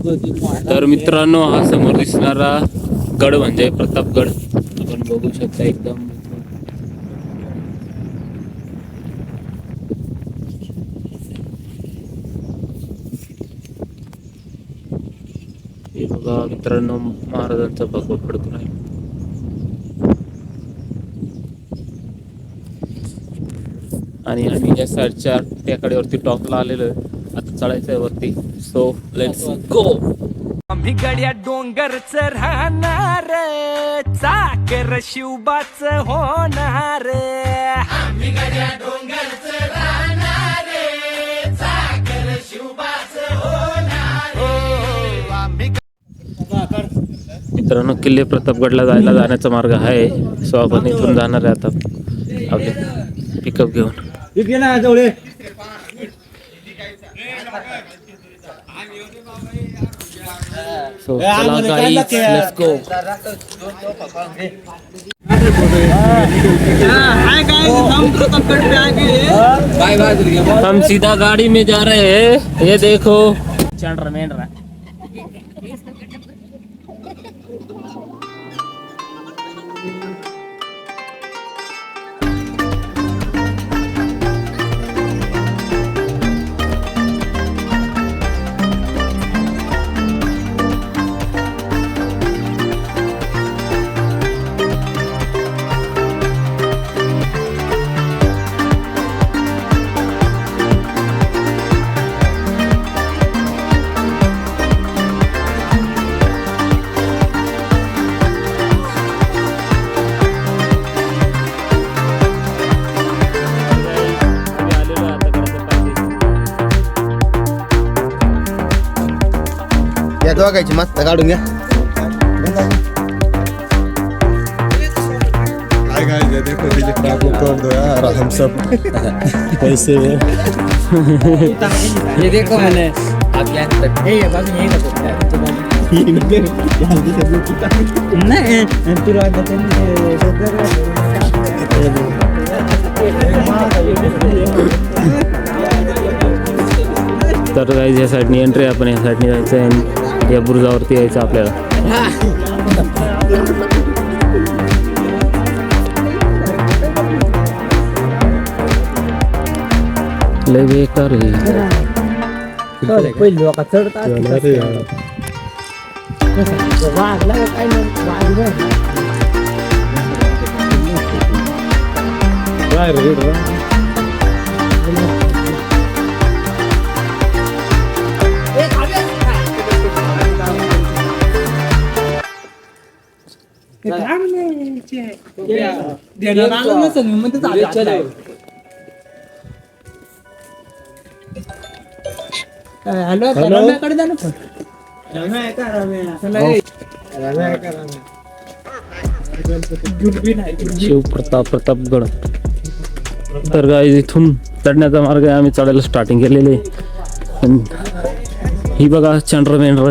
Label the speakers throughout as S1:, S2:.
S1: तर मित्रांनो हा समोर दिसणारा गड म्हणजे प्रतापगड. आपण बघू शकता एकदम. हे बघा मित्रांनो महाराजांचा भगवा फडकून आहे. आणि आम्ही या साईडच्या टेकड्यावरती टॉपला आलेलो आहे. आता चढायचं आहे वरती. सो लेट्स गो
S2: आम्ही गड्या डोंगरच राहणार चाकर शिवबाच होणार.
S1: मित्रांनो किल्ले प्रतापगडला जायला जाण्याचा मार्ग आहे. सो आपण इथून जाणार आहे आता. आपले पिकअप घेऊन. सो चला गाइस लेट्स गो हम सीधा गाड़ी में जा रहे हैं। ये देखो। चढ़ रहा
S3: दोघांची मस्त काढून घ्या.
S4: गाइस ये देखो दिलीप ठाकुर तोड़ दो यार हम सब कैसे है
S2: ये देखो मैंने आप यहाँ ये बाजू यही नहीं
S1: तर गाईज या साईडनी एंट्री आपण या साईडनी जायचं आहे. या बुरुजावरती यायचं आपल्याला. लय बेकार.
S2: पहिली देणार आलं नसेल मी. काय, हॅलो रम्याकडे जा ना फोन. ए. नाही.
S1: शिव प्रताप प्रतापगड. तर गाईज इथून चढण्याचा मार्ग आहे. आम्ही चढायला स्टार्टिंग केलेली आहे. आणि ही बघा चंद्र मेंढर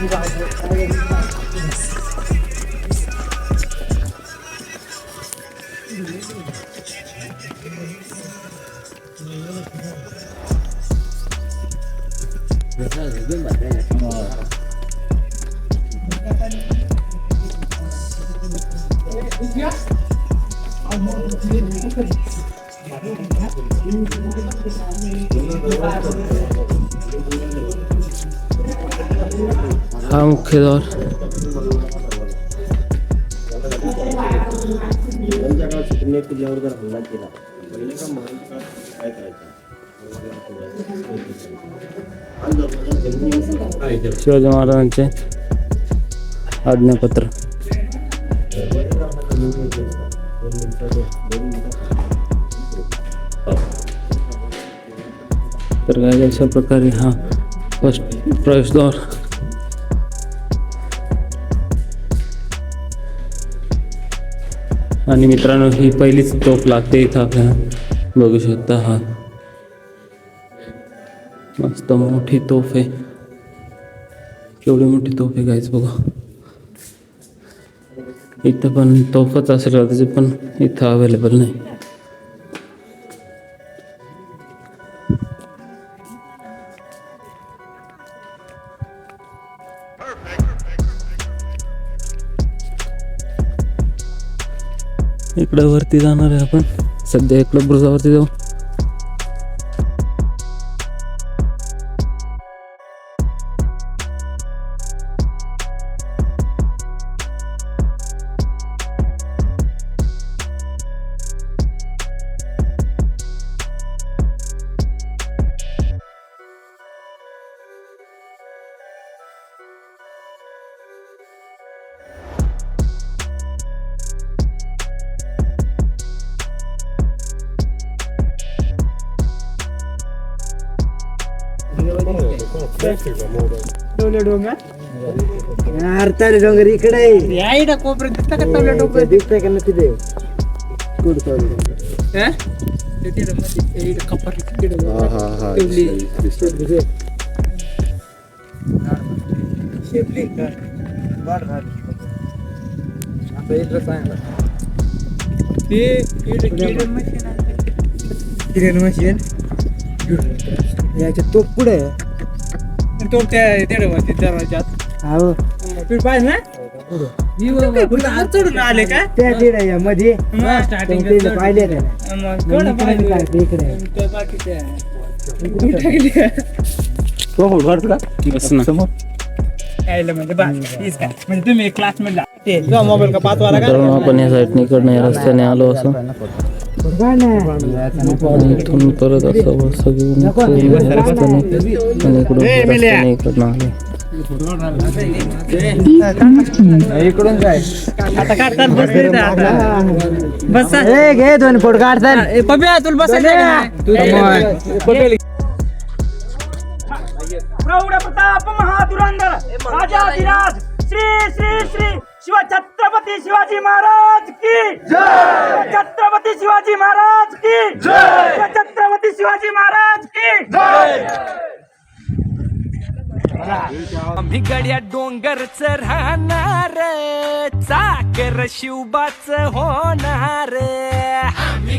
S3: 누가 하고 करायचं
S1: शिवाजी महाराजांचे आज्ञापत्र. तर काय अशा प्रकारे हा फ़र्स्ट प्रवेशद्वार आणि मित्रांनो ही पहिलीच तोफ लागते इथं आपल्याला. बघू शकता हा. मस्त मोठी तोफ आहे. केवढी मोठी तोफ आहे गायच बघा. इथं पण तोफच असेल त्याचे पण इथं अवेलेबल नाही. इकडं वरती जाणार आहे आपण. सध्या इकडं ब्रुजावरती जाऊ.
S3: अर्थाने डोंगर इकडे आहे.
S2: या इकडं कोपऱ्यात दिसतं का तवल्या डोकं?
S3: ते दिसतंय का ना तिथे कुठं चालू?
S2: हं? ते तिकडं मध्ये, ते इकडं कपाट तिकडं.
S4: हा हा हा
S2: ठेवली.
S3: तिथे. शेपली का? वाढ झाली. आता इकडं सांगा.
S2: ते इकडं किरण मशीन आहे.
S3: किरण मशीन याच्या तोप पुढे
S2: तो त्या तिकडं मध्ये दरवाजात.
S3: हो
S2: तुम्ही पाहिजे ना? ही हात चढून आले का
S3: त्या तिकडे मध्ये
S2: मग starting ला
S3: ते
S2: चढून.
S3: पाहिले त्याला
S2: मग पाहिजे?
S3: काय ते इकडे आहे.
S2: त्या बाकीच्या. कुठं टाकली? यायला म्हणजे बा, काय. म्हणजे तुम्ही क्लासमध्ये ते तुझा मोबाईल का पाच वाला
S1: मित्रांनो आपण या साईडने इकडनं या रस्त्याने आलो असं इथून परत असं बस घेऊन इकडून आणि इकडून या आले
S3: इकडून काय
S2: आता काढतात बस बस
S3: ए घे दोन फोट काढतात
S2: ए, पप्या तुला बसायचं
S5: प्रौढ प्रताप महाधुरंधर राजा श्री श्री श्री। शिव छत्रपती शिवाजी महाराज की जय! छत्रपती शिवाजी महाराज की जय! छत्रपती शिवाजी महाराज की जय!
S6: भिगड्या डोंगरच राहणार चाकर शिवबाच होणार आम्ही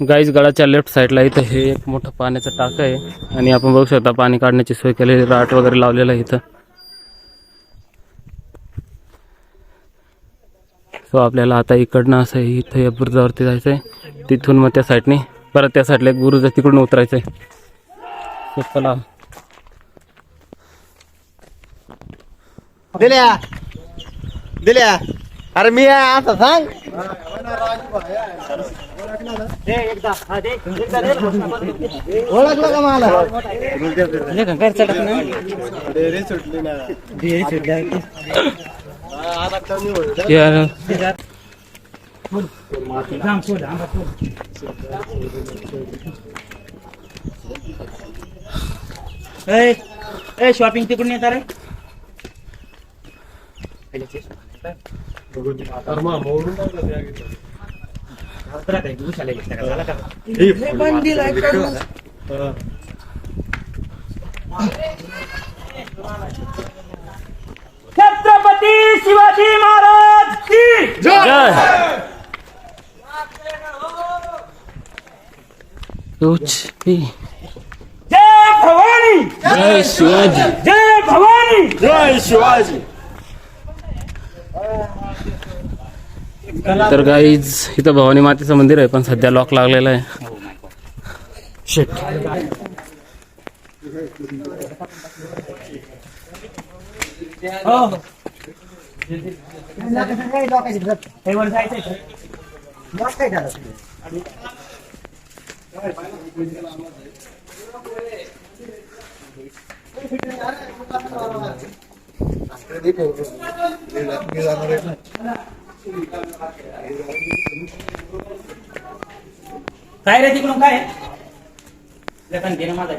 S1: गाईज गडाच्या लेफ्ट साईडला इथं हे एक मोठं पाण्याचं टाक आहे. आणि आपण बघू शकता पाणी काढण्याची सोय केलेली राट वगैरे लावलेला आहे इथं. सो आपल्याला आता इकडनं असं आहे, इथं या बुरुजावरती जायचं आहे तिथून मग त्या साईडने परत त्या साईडला एक बुरुज आहे तिकडून उतरायचं आहे सो चला.
S3: दिल्या. दिल्या. अरे मी आहे आता सांग. ओळखलं का मला डेअरी सुटली ना डेअरी सुटली
S1: यार
S5: ए शॉपिंग तिकडून येतात रे छत्रपती शिवाजी महाराज की
S1: जय!
S5: भवानी!
S1: जय शिवाजी।
S5: जय भवानी!
S3: जय शिवाजी।
S1: तर गाईज इथं भवानी मातेचं मंदिर आहे पण सध्या लॉक लागलेलं आहे.
S2: काय रे तिकडून काय? लेखन घे ना माझा.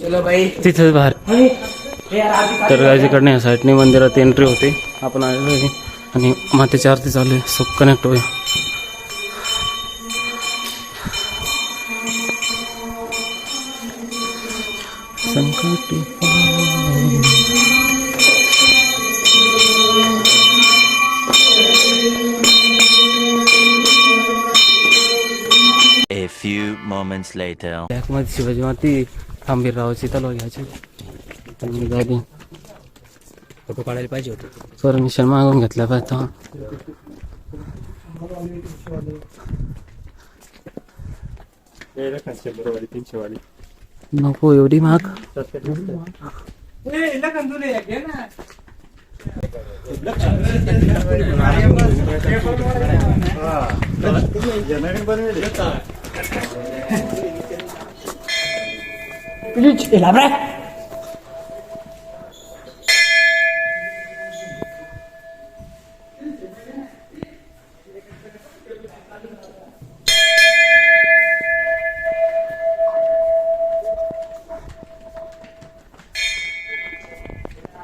S2: चलो भाई
S1: तिथे बाहेर. तर गायजीकडनं या साईडने मंदिरात एंट्री होते. आपण आलेलो आहे. आणि मातेची आरती चालू आहे. सो कनेक्ट होईल संकटी
S7: moments later.
S1: बॅगमध्ये शिवाजी माती थांबीररावाची तलवार घ्यायची त्यांनी गाडी
S2: फोटो काढायला पाहिजे होते
S1: परमिशन मागून घेतल्या पाहिजे
S4: शंभरवाली तीनशेवाली
S1: नको एवढी महाग
S2: लखन तुले el ना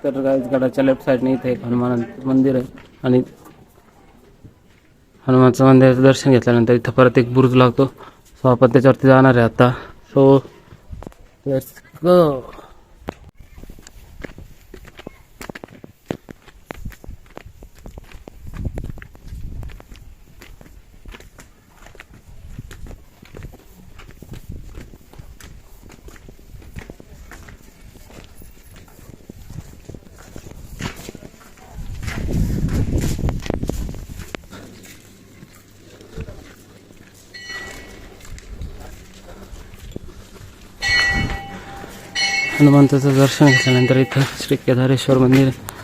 S1: तर गडाच्या लेफ्ट साईडने इथे एक हनुमान मंदिर आहे. आणि हनुमानचं मंदिराचं दर्शन घेतल्यानंतर इथं परत एक बुरुज लागतो. सो आपण त्याच्यावरती जाणार आहे आता. सो लेट्स गो हनुमंताचं दर्शन घेतल्यानंतर इथं श्री केदारेश्वर मंदिर आहे.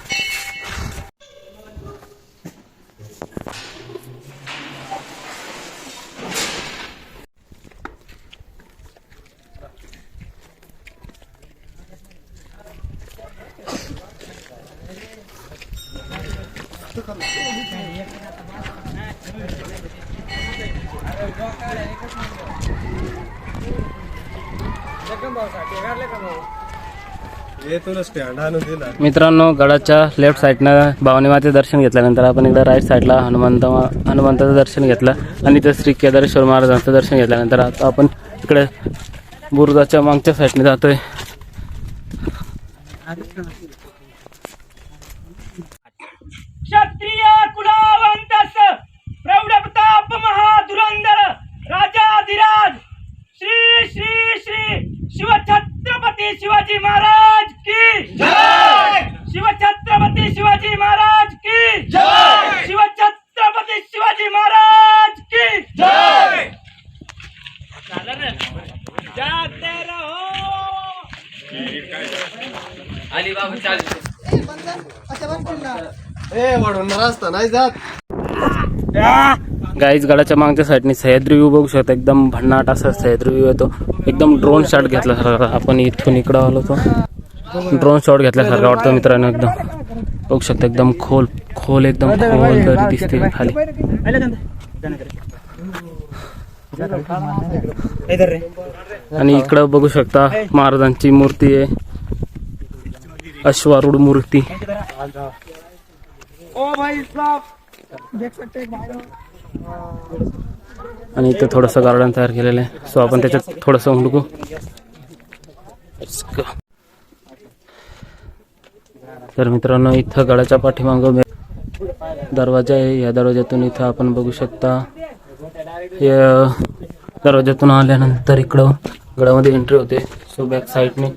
S4: ये तुला स्टँड आणून दिला
S1: मित्रांनो गडाच्या लेफ्ट साईडनं भावनी माते दर्शन घेतल्यानंतर आपण एकदा राईट साईडला हनुमंत हनुमंताचं दर्शन घेतलं आणि इथं श्री केदारेश्वर महाराजांचं दर्शन घेतल्यानंतर आता आपण इकडे बुरुजाच्या मागच्या साईडने जातोय.
S5: क्षत्रिय कुलावंतस प्रौढ प्रताप राजाधिराज श्री श्री श्री शिवछत्रपती शिवाजी महाराज की जय! शिवछत्रपती शिवाजी महाराज की जय! शिवछत्रपती शिवाजी महाराज की जय! जाते रहो.
S4: ए वाढून रस्ता नाही जात.
S1: गाईज गडाच्या मागच्या साईडने सह्याद्री व्यू बघू शकता. एकदम भन्नाट असा सह्याद्री व्यू येतो. एकदम ड्रोन शॉट घेतल्यासारखा आपण इथून इकडं आलो होतो ड्रोन शॉट घेतल्यासारखा वाटतो मित्रांनो एकदम. बघू शकता एकदम खोल खोल एकदम खोल दरी दिसते खाली. आणि इकडं बघू शकता महाराजांची मूर्ती आहे. अश्वारूढ मूर्ती.
S2: ओ भाई साहब देख सकते हैं भाई
S1: आणि इथं थोडंसं गार्डन तयार केलेलं आहे. सो आपण त्याच्यात थोडंसं हुडकू तर मित्रांनो इथं गडाच्या पाठीमागं दरवाजा आहे. या दरवाज्यातून इथं आपण बघू शकता. या दरवाज्यातून आल्यानंतर इकडं गडामध्ये एंट्री होते. सो बॅक साईडने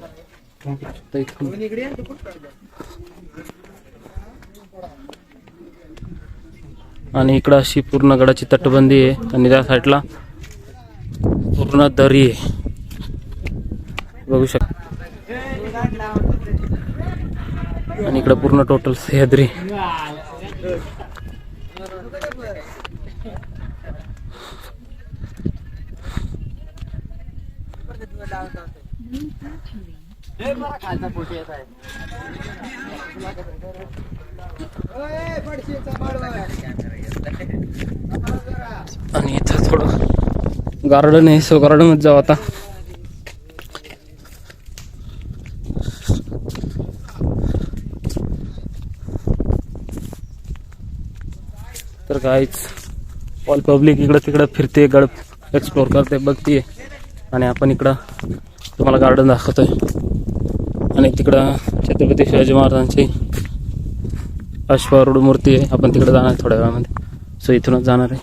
S1: आणि इकडं अशी पूर्ण गडाची तटबंदी आहे आणि त्या साईडला पूर्ण दरी आहे. बघू शकता. आणि इकडं पूर्ण टोटल सह्याद्री. आणि इथं थोडं गार्डन आहे सो गार्डनमध्ये जाऊ आता. तर काहीच ऑल पब्लिक इकडं तिकडं फिरते गड एक्सप्लोर करते बघते आणि आपण इकडं तुम्हाला गार्डन दाखवतोय. आणि तिकडं छत्रपती शिवाजी महाराजांची अश्वारूढ मूर्ती आहे. आपण तिकडे जाणार थोड्या वेळामध्ये. सो इथूनच जाणार आहे.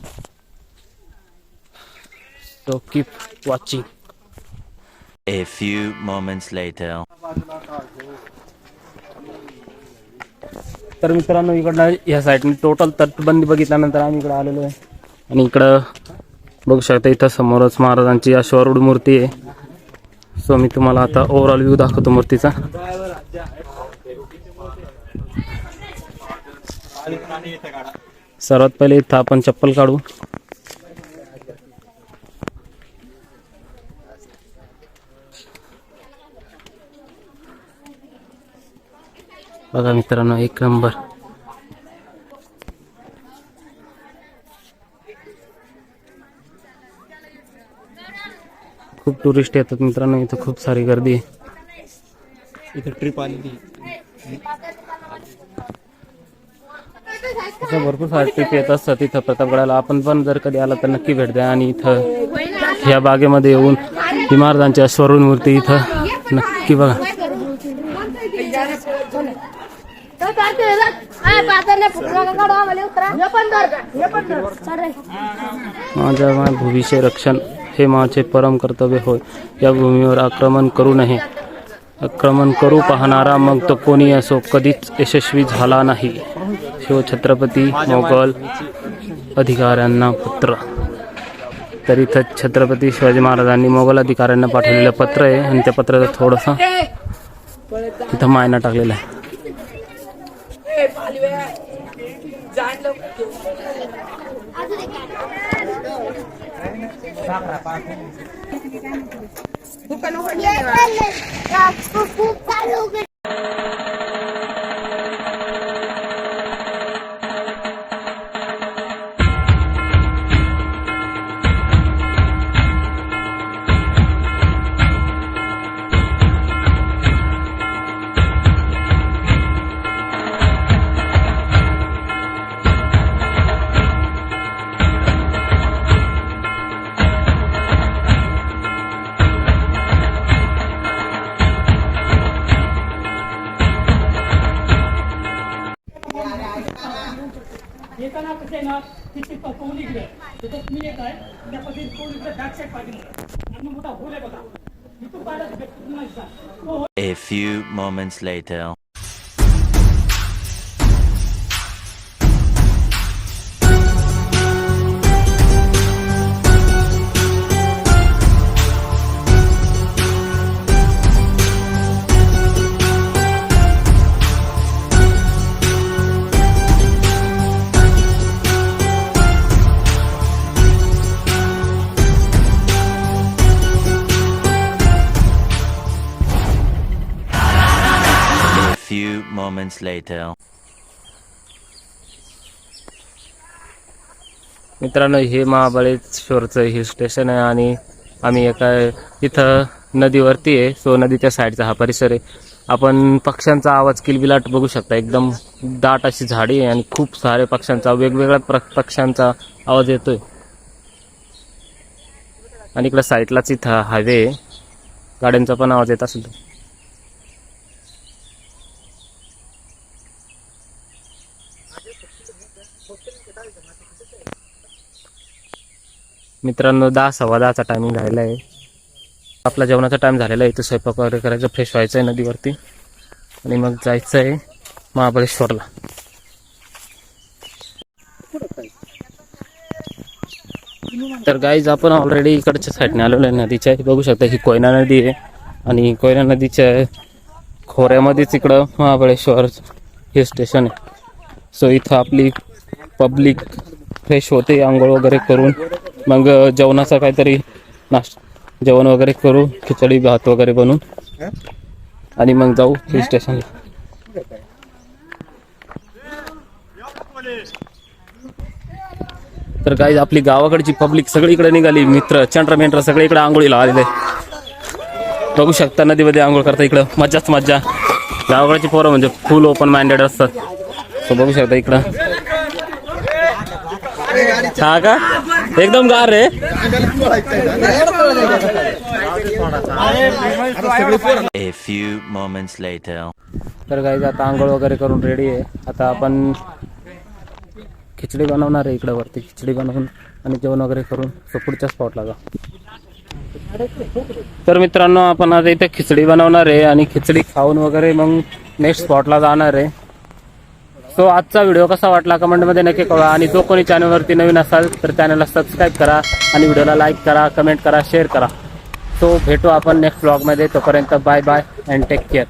S1: So keep watching
S7: A few moments later.
S1: तर मित्रांनो इकडनं ह्या साईडने टोटल तटबंदी बघितल्यानंतर आम्ही इकडं आलेलो आहे. आणि इकडं बघू शकता इथं समोरच महाराजांची अश्वारूढ मूर्ती आहे. सो मी तुम्हाला आता ओव्हरऑल व्ह्यू दाखवतो मूर्तीचा. सर्वात पहिले इथं आपण चप्पल काढू. बघा मित्रांनो एक नंबर. टुरिस्ट येतात मित्रांनो इथं खूप सारी गर्दी आहे.
S4: इथं ट्रिप आलेली
S1: इथं भरपूर सारे ट्रिप येत असतात इथं प्रतापगडाला. आपण पण जर कधी आला तर नक्की भेट द्या आणि इथं ह्या बागेमध्ये येऊन महाराजांची अश्वरूढ मूर्ती इथं नक्की बघा. माझ्या भूविषय रक्षण. हे माझे परम कर्तव्य होय. या भूमीवर आक्रमण करू नये. आक्रमण करू पाहणारा मग तो कोणी असो कधीच यशस्वी झाला नाही. शिवछत्रपती मोगल अधिकाऱ्यांना पत्र. तर इथं छत्रपती शिवाजी महाराजांनी मोगल अधिकाऱ्यांना पाठवलेलं पत्र आहे आणि त्या पत्राचं थोडंसं इथं मायना टाकलेला आहे.
S2: દુકાન
S7: ઉપર few moments later. Later.
S1: मित्रांनो हे महाबळेश्वरचं हिल स्टेशन आहे आणि आम्ही एका इथं नदीवरती आहे. सो नदीच्या साईडचा हा परिसर आहे. आपण पक्ष्यांचा आवाज किलबिलाट बघू शकता. एकदम दाट अशी झाडी आहे आणि खूप सारे पक्ष्यांचा वेगवेगळ्या प्र पक्ष्यांचा आवाज येतोय. आणि इकडं साईडलाच इथं हायवे आहे. गाड्यांचा पण आवाज येत असेल मित्रांनो दहा सव्वा दहाचा टायमिंग झालेला आहे. आपला जेवणाचा टाइम झालेला आहे. इथं स्वयंपाक वगैरे करायचं फ्रेश व्हायचं आहे नदीवरती. आणि मग जायचं आहे महाबळेश्वरला. तर गाईज आपण ऑलरेडी इकडच्या साईडने आलेलो आहे नदीच्या. बघू शकता ही कोयना नदी आहे. आणि कोयना नदीच्या खोऱ्यामध्येच इकडं महाबळेश्वर हिल स्टेशन आहे. सो इथं आपली पब्लिक फ्रेश होते आंघोळ वगैरे करून. मग जेवणाचा काहीतरी नाश्ता जेवण वगैरे करू खिचडी भात वगैरे बनवून आणि मग जाऊ हिल स्टेशनला तर काही आपली गावाकडची पब्लिक सगळीकडे निघाली. मित्र चंद्र मेंट्र सगळे इकडे आंघोळीला आलेले. बघू शकता नदीमध्ये आंघोळ करता इकडं. मज्जाच मज्जा. गावाकडची पोरं म्हणजे फुल ओपन माइंडेड असतात. सो बघू शकता इकडं. हा का? एकदम गार रे.
S7: A few moments later.
S1: तर काही आता आंघोळ वगैरे करून रेडी आहे. आता आपण खिचडी बनवणार आहे इकडं वरती. खिचडी बनवून आणि जेवण वगैरे करून सो पुढच्या स्पॉटला जा तर मित्रांनो आपण आता इथे खिचडी बनवणार आहे आणि खिचडी खाऊन वगैरे मग नेक्स्ट स्पॉटला जाणार आहे. सो आजचा व्हिडिओ कसा वाटला कमेंटमध्ये नक्की कळवा. आणि जो कोणी चॅनलवरती नवीन असाल तर चॅनलला सबस्क्राईब करा आणि व्हिडिओला लाईक करा कमेंट करा शेअर करा. सो भेटू आपण नेक्स्ट ब्लॉगमध्ये तोपर्यंत bye bye and take care